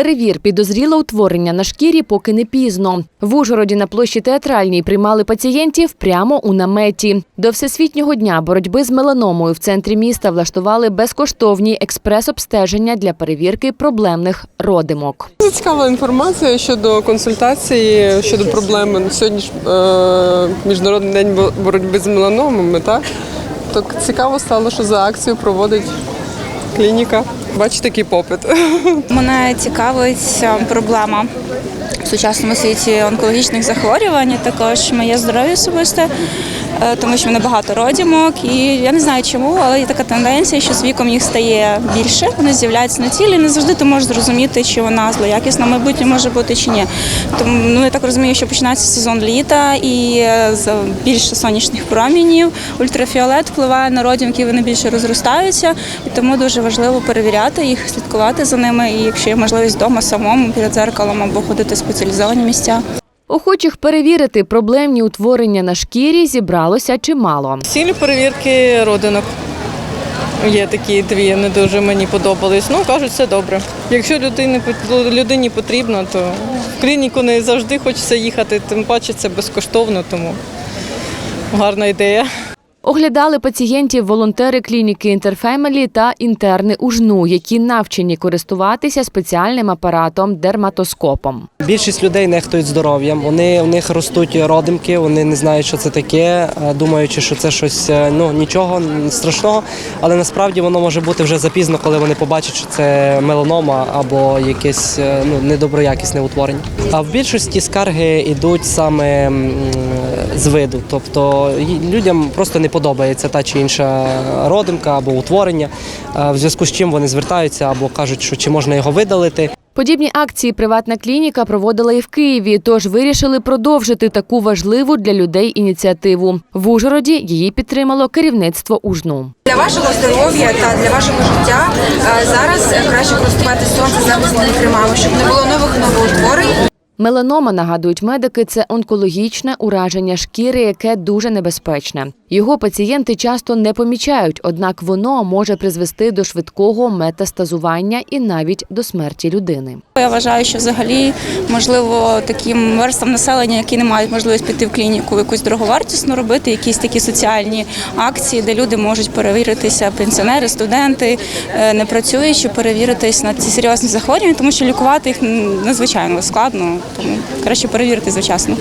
Перевір підозріле утворення на шкірі, поки не пізно. В Ужгороді на площі театральній приймали пацієнтів прямо у наметі. До всесвітнього дня боротьби з меланомою в центрі міста влаштували безкоштовні експрес-обстеження для перевірки проблемних родимок. Цікава інформація щодо консультації щодо проблеми. Сьогодні ж е, міжнародний день боротьби з меланомами. Так так цікаво стало, що за акцію проводить клініка. Бачите, такий попит. Мене цікавить е, проблема в сучасному світі онкологічних захворювань, також моє здоров'я особисте, тому що в багато родімок, і я не знаю чому, але є така тенденція, що з віком їх стає більше. Вони з'являються на тілі. Не завжди ти можеш зрозуміти, чи вона злоякісна майбутнє може бути чи ні. Тому ну я так розумію, що починається сезон літа і е, більше сонячних промінів. Ультрафіолет впливає на родімки, вони більше розростаються, і тому дуже важливо перевіряти їх, слідкувати за ними. І якщо є можливість вдома самому перед зеркалом або ходити в спеціалізовані місця. Охочих перевірити проблемні утворення на шкірі зібралося чимало. Цілі перевірки родинок. Є такі дві, не дуже мені подобались. Ну, кажуть, все добре. Якщо людині, людині потрібно, то в клініку не завжди хочеться їхати, тим паче це безкоштовно, тому гарна ідея. Оглядали пацієнтів волонтери клініки Інтерфемелі та інтерни УЖНУ, які навчені користуватися спеціальним апаратом дерматоскопом. Більшість людей нехтують здоров'ям. Вони у них ростуть родимки, вони не знають, що це таке, е, думаючи, що це щось е, ну нічого страшного. Але насправді воно може бути вже запізно, коли вони побачать, що це меланома або якесь е, ну недоброякісне утворення. А в більшості скарги йдуть саме з виду, тобто людям просто не подобається та чи інша родимка або утворення, е, в зв'язку з чим вони звертаються або кажуть, що чи можна його видалити. Подібні акції приватна клініка проводила і в Києві, тож вирішили продовжити таку важливу для людей ініціативу. В Ужгороді її підтримало керівництво УЖНУ. Для вашого здоров'я та для вашого життя е, зараз краще користуватися сонцезахисними кремами, щоб не було нових новоутворень. Меланома, нагадують медики, це онкологічне ураження шкіри, яке дуже небезпечне. Його пацієнти часто не помічають, однак воно може призвести до швидкого метастазування і навіть до смерті людини. Я вважаю, що взагалі можливо таким верствам населення, які не мають можливість піти в клініку, якусь дороговартісну робити, якісь такі соціальні акції, де люди можуть перевіритися, пенсіонери, студенти, е, не працюючи, перевіритись на ці серйозні захворювання, тому що лікувати їх надзвичайно складно, краще перевірити завчасно.